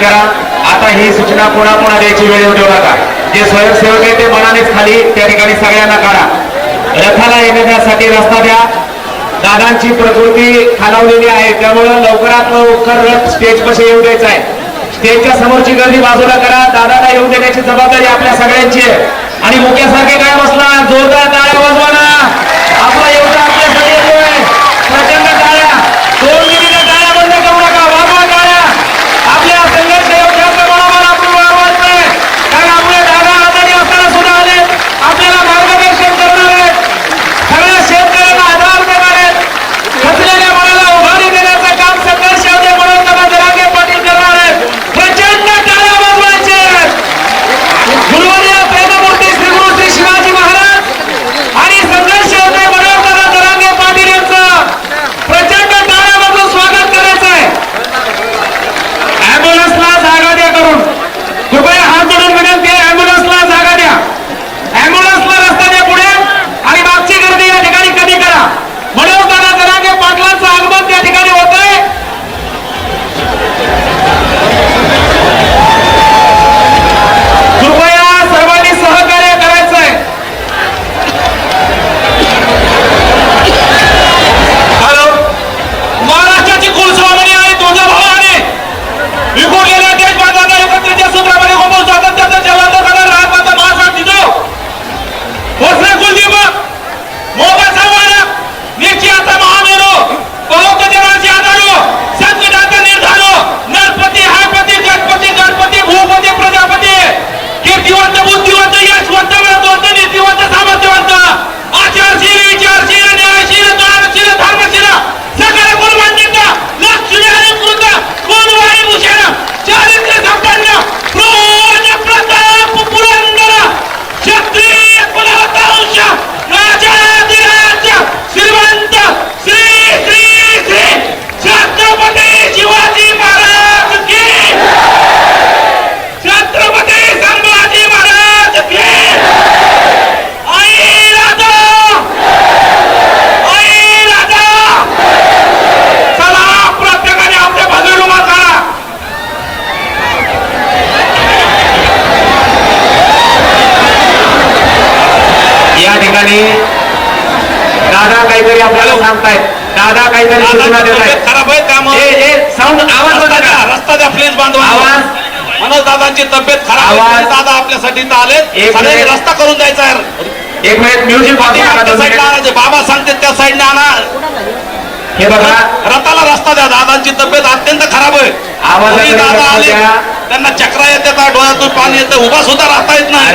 करा. आता ही सूचना पुन्हा पुन्हा द्यायची वेळ येऊ देऊ नका. जे स्वयंसेवक आहे ते मनानेच खाली त्या ठिकाणी सगळ्यांना काढा. रथाला येण्यासाठी रस्ता द्या. दादांची प्रकृती खालावलेली आहे. त्यामुळं लवकरात लवकर रथ स्टेज पाशी येऊ द्यायचा आहे. स्टेजच्या समोरची गर्दी बाजूला करा. दादाला येऊ देण्याची जबाबदारी आपल्या सगळ्यांची आहे. आणि मुख्यासारखे काय बसला? जोरदार टाळ्या वाजवा इथं आले. रस्ता करून जायचा एक मिनिट म्युझिक बाबा सांगते त्या साईडने आणा हे बघा. रथाला रस्ता द्या दादांची तब्येत अत्यंत खराब आहे. दादा आले. त्यांना चक्रा येते का डोळ्यातून पाणी येतं उभा सुद्धा राहता येत नाही.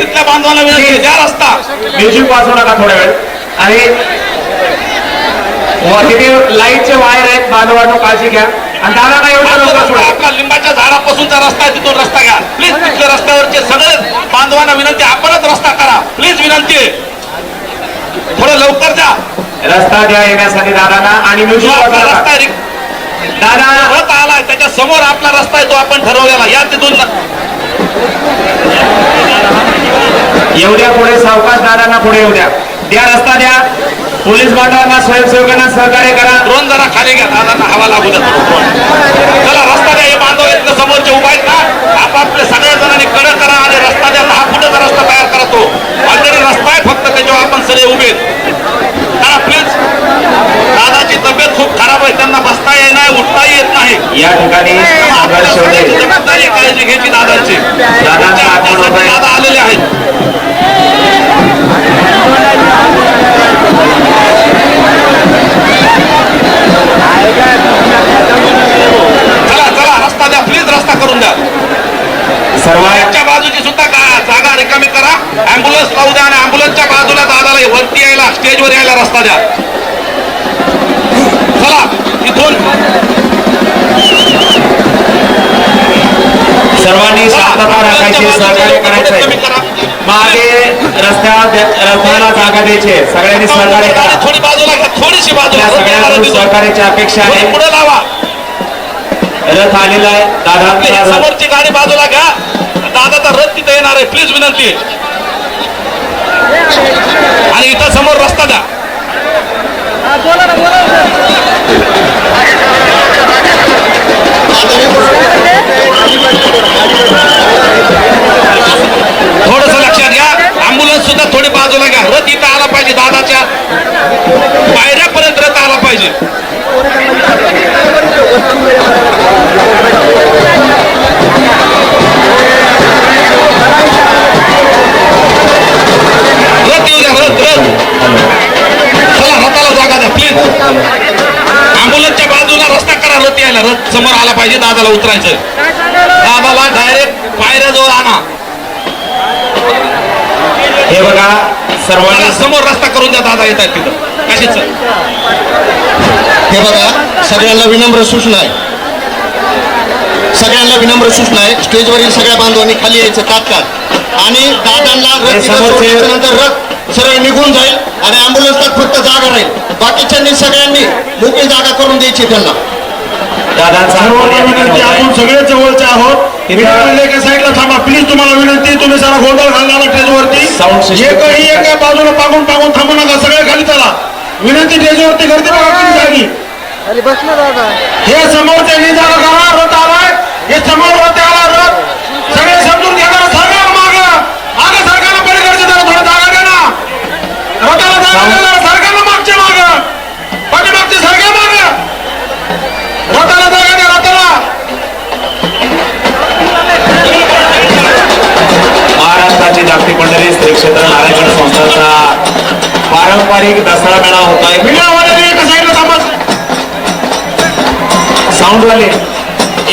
तिथल्या बांधवांना विनंती द्या रस्ता. म्युझिक वाजवू नका थोडा वेळ. आणि तिथे लाईटचे वायर आहेत बांधवांनो काळजी घ्या. आणि दादा काय एवढं आपला लिंबाच्या झाडापासूनचा रस्ता आहे तिथून रस्ता घ्या. रस्त्यावरचे सगळे बांधवांना विनंती आपणच रस्ता करा. प्लीज विनंती. आहे थोडं लवकर द्या रस्ता द्या येण्यासाठी दादांना आणि रस्ता दादा! रथ आलाय त्याच्यासमोर आपला रस्ता आहे तो आपण ठरवलेला. या तिथून द्या पुढे सावकाश दादांना पुढे येऊ द्या. द्या रस्ता द्या. पोलीस बांधवांना स्वयंसेवकांना सहकार्य करा. ड्रोन जरा खाली घ्या दादांना हवा लागू द्या. चला रस्ता द्या. हे बांधव समोरचे उभा आहेत ना. आपापले सगळ्या जणांनी कडक करा आणि रस्ता द्या दहा फुटाचा रस्ता तयार करा तो ऑलरेडी रस्ता आहे फक्त त्याच्यावर आपण सगळे उभे प्लीज दादाची तब्येत खूप खराब आहे त्यांना बसता येत नाही उठताही येत नाही. या ठिकाणी काळजी घ्यायची दादांची. दादा आलेले आहेत चला चला रस्ता द्या प्लीज रस्ता करून द्या सर्व च्या बाजूची सुद्धा का- जागा रिकामी करा अँब्युलन्स लावू द्या आणि अँब्युलन्सच्या बाजूला दादाला वरती स्टेजवर यायला रस्ता द्या. चला इथून. सर्वांनी शांतता राखायची सहकार्य कमी करायचंय करा. मागे रस्त्या रस्त्याला जागा द्यायची. आहे. सगळ्यांनी सहकार्य गाडी करा. थोडी बाजूला घ्या थोडीशी बाजूला त्या सगळ्यांकडून सहकार्याची अपेक्षा आहे. पुढे लावा. रथ आलेला आहे. रथ समोरची गाडी बाजूला घ्या. दादाचा रथ तिथे येणार आहे. प्लीज विनंती आहे. आणि इथं समोर रस्ता द्या. बोला करा रथ यायला. रथ समोर आला पाहिजे दादाला उतरायचं. दादाला डायरेक्ट पायऱ्याजवळ आणा. हे बघा सर्वांनी समोर रस्ता करून द्या दादा येत आहेत तिथं. कशीच. हे बघा सगळ्यांना विनम्र सूचना आहे. सगळ्यांना विनम्र सूचना आहे. स्टेजवरील सगळ्या बांधवांनी खाली यायचं तात्काळ. आणि दादांना रथ हे नंतर रथ सरळ निघून जाईल आणि अँब्युलन्सला फक्त जागा राहील. बाकीच्यांनी सगळ्यांनी मोकळी जागा करून द्यायची त्यांना. विनंती आपण सगळे जवळचे आहोत. विनंती एका साईडला थांबा. प्लीज तुम्हाला विनंती तुम्ही सारा गोंधळ घालणार स्टेजवरती Sound system. एकही एका बाजूला पागून पागून थांबू नका सगळे खाली चला. विनंती स्टेजवरती गर्दी बघा दादा. हे समोरच्या करा रथ आलाय हे समोर रथ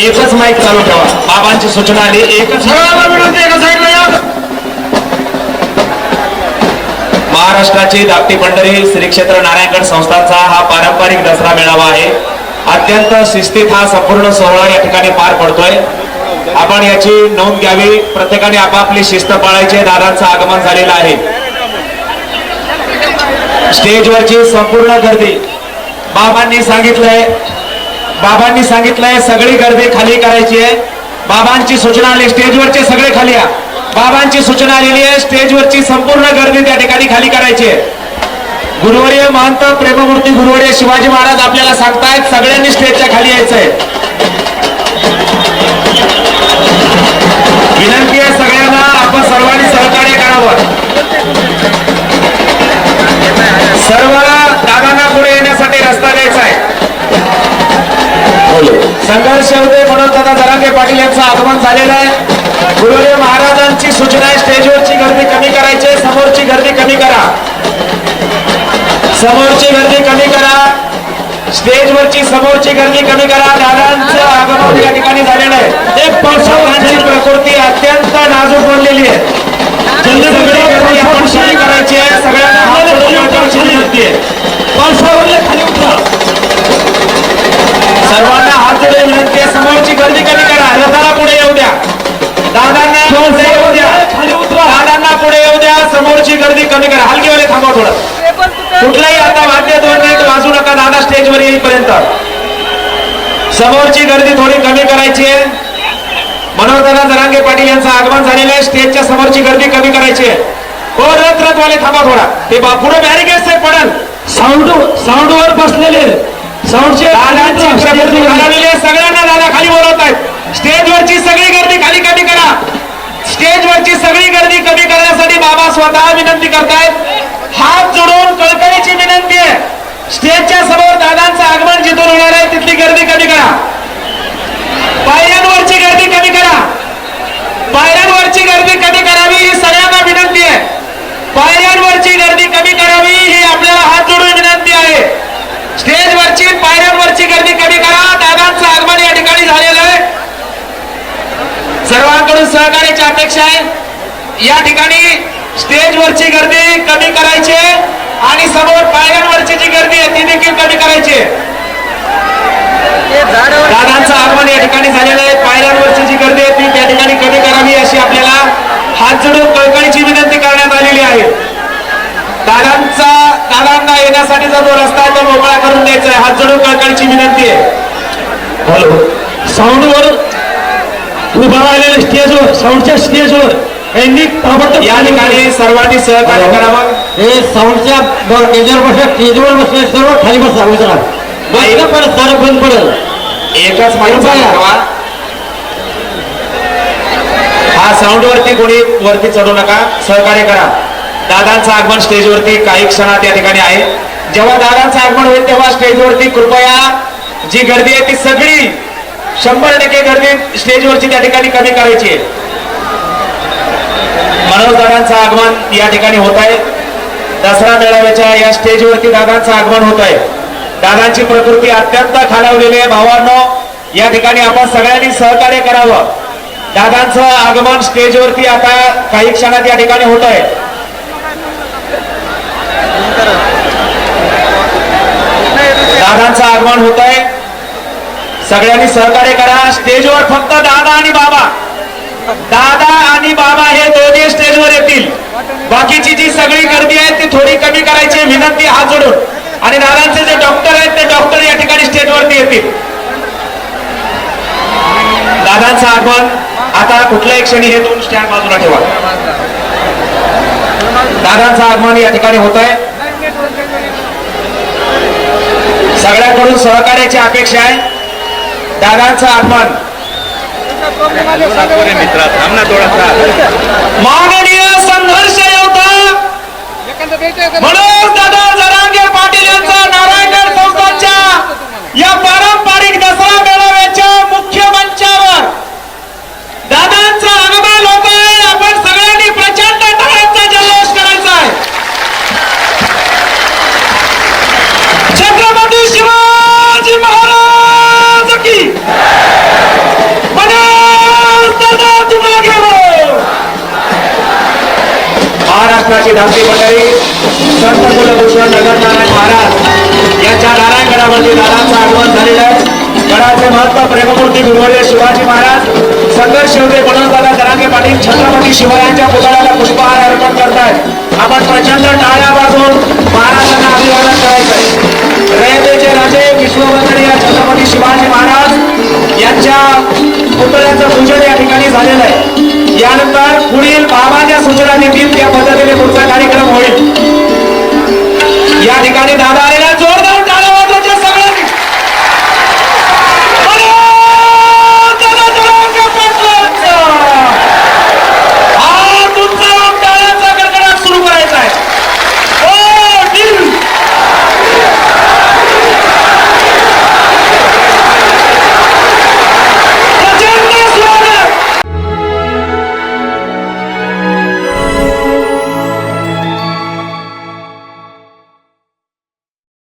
एकच माईक चालू ठेवा. बाबांची सूचना आली. एकच सगळ्यांना विनंती एका साईडला या. महाराष्ट्राची जागतिक मंडळी श्री क्षेत्र नारायणगड संस्थांचा हा पारंपरिक दसरा मेळावा आहे. अत्यंत शिस्तीत हा संपूर्ण सोहळा या ठिकाणी पार पडतोय. आपण याची नोंद घ्यावी. प्रत्येकाने आपापली शिस्त पाळायची. दादांचं आगमन झालेलं आहे. स्टेजवरची संपूर्ण गर्दी बाबांनी सांगितलंय. बाबांनी सांगितलंय सगळी गर्दी खाली करायची आहे. बाबांची सूचना आली स्टेजवरचे सगळे खाली या. बाबांची सूचना आलेली आहे स्टेजवरची संपूर्ण गर्दी त्या ठिकाणी खाली करायची आहे. गुरुवर्य महंत प्रेममूर्ती गुरुवर्य शिवाजी महाराज आपल्याला सांगतायत सगळ्यांनी स्टेजच्या खाली यायचंय. विनंती आहे सगळ्यांना आपण सर्वांनी सहकार्य करावं. सर्व संघर्ष होते म्हणून दादा जरांगे पाटील यांचं आगमन झालेलं आहे. गुरुदेव महाराजांची सूचना आहे स्टेजवरची गर्दी कमी करायची समोरची गर्दी कमी करा. समोरची गर्दी कमी करा. स्टेजवरची समोरची गर्दी कमी करा. दादांचं आगमन या ठिकाणी झालेलं आहे. एक प्रकृती अत्यंत नाजूक बनलेली आहे जल्दी सगळी गर्दी आपण कमी करायची आहे सगळ्यांना हात जोडून विनंती विनंती आहे पावसावरले खाली उतरा सर्वांना हात जोडे विनंती आहे समोरची गर्दी कमी करा रथाला पुढे येऊ द्या दादांना पुढे येऊ द्या. खाली उतरा दादांना पुढे येऊ द्या. समोरची गर्दी कमी करा. हलकीवाले थांबा थोडं. कुठलाही आता वाद्य दोन मिनिट वाजू नका. दादा स्टेजवर येईपर्यंत. समोरची गर्दी थोडी कमी करायची आहे. मनोहरदादा जरांगे पाटील यांचं आगमन झालेलं आहे. स्टेजच्या समोरची गर्दी कमी करायची आहे. हो रथ रथवाले थांबा थोडा. ते पुढे साहेब पडल. साऊंड साऊंडवर बसलेले. सगळ्यांना दादा खाली बोलवत आहेत. स्टेजवरची सगळी गर्दी खाली कमी करा. स्टेजवरची सगळी गर्दी कमी करण्यासाठी बाबा स्वतः विनंती करतायत. हात जोडून कळकळीची विनंती आहे. स्टेजच्या समोर दादांचं आगमन जिथून होणार आहे तिथली गर्दी कमी करा पायऱ्यांवरची गर्दी कमी करा पायऱ्यांवरची गर्दी कमी करावी ही सगळ्यांना विनंती आहे पायऱ्यांवरची गर्दी कमी करावी ही आपल्याला हात जोडून विनंती आहे स्टेजवरची पायऱ्यांवरची गर्दी कमी करा दादांचं आगमन या ठिकाणी झालेलं आहे सर्वांकडून सहकार्याची अपेक्षा आहे. या ठिकाणी स्टेजवरची गर्दी कमी करायची आणि समोर पायऱ्यांवरची जी गर्दी आहे ती देखील कमी करायची दादांचं आगमन या ठिकाणी झालेलं आहे. पायऱ्यांवरची जी गर्दी आहे ती त्या ठिकाणी कमी करावी अशी आपल्याला हात जोडून कळकळीची विनंती करण्यात आलेली आहे. दादांचा दादांना येण्यासाठीचा जो रस्ता आहे तो मोकळा करून द्यायचा आहे. हात जोडून कळकळीची विनंती आहे. हॅलो. साऊंडवर उभा राहिलेल्या स्टेजवर साऊंडच्या स्टेजवर यांनी ताबडतोब या ठिकाणी सर्वांनी सहकार्य करावं हे साऊंडच्या स्टेजवर बसल्या स्टेजवर बसले सर्व खाली बसा उतरा बसलं परत सारं बंद पडेल. एकच माहिती ठेवा हा साऊंड वरती कोणी वरती चढू नका. सहकार्य करा. दादांचं आगमन स्टेजवरती काही क्षणात या ठिकाणी आहे. जेव्हा दादांचं आगमन होईल तेव्हा स्टेजवरती कृपया जी गर्दी आहे ती सगळी शंभर टक्के गर्दी स्टेजवरची त्या ठिकाणी कमी करायची आहे. मनोज दादांचं आगमन या ठिकाणी होत आहे. दसरा मेळाव्याच्या या स्टेजवरती दादांचं आगमन होत आहे. दादांची प्रकृती अत्यंत खालावलेली आहे. भावांनो या ठिकाणी आपण सगळ्यांनी सहकार्य करावं. दादांचं आगमन स्टेजवरती आता काही क्षणात या ठिकाणी होत आहे. दादांचं आगमन होत आहे. सगळ्यांनी सहकार्य करा. स्टेजवर फक्त दादा आणि बाबा. दादा आणि बाबा हे दोन्ही स्टेजवर येतील. बाकीची जी सगळी गर्दी आहे ती थोडी कमी करायची विनंती हात जोडून. आणि दादांचे जे डॉक्टर आहेत ते डॉक्टर या ठिकाणी स्टेजवरती येतील. दादांचं आगमन. आता कुठल्याही क्षणी हे दोन स्टँड बाजूला ठेवा. दादांचं आगमन या ठिकाणी होत आहे. सगळ्यांकडून सहकार्याची अपेक्षा आहे. दादांचं आगमन. माननीय संघर्ष योद्धा मनोज दादा जरांगे पाटील यांचा नारायणगड संस्थांच्या या पारंपरिक दसरा मेळाव्याच्या मुख्य मंचावर दादांचं आगमन होत आहे आपण सगळ्यांनी प्रचंड टाळ्यांचा जल्लोष करायचा आहे छत्रपती शिवाजी महाराज की मनोज दादा तुम्हाला घेऊ धामती धाकटी मंडळी संत कुलभूषण नगरनारायण महाराज यांच्या नारायणगडावरती दादांचं आगमन झालेलं आहे. गडाचे महत्त्व प्रेममूर्ती गुरुवर्य शिवाजी महाराज संघर्ष योद्धे मनोजदादा जरांगे पाटील छत्रपती शिवरायांच्या पुतळ्याला पुष्पहार अर्पण करतायत. आपण प्रचंड टाळ्या वाजवून महाराजांना अभिवादन करायचं आहे रयतेचे राजे विश्ववंदनीय छत्रपती शिवाजी महाराज यांच्या पुतळ्याचं पूजन या ठिकाणी झालेलं आहे. यानंतर पुढील बाबा ज्या सूचना देतील त्या पद्धतीने पुढचा कार्यक्रम होईल. या ठिकाणी दादा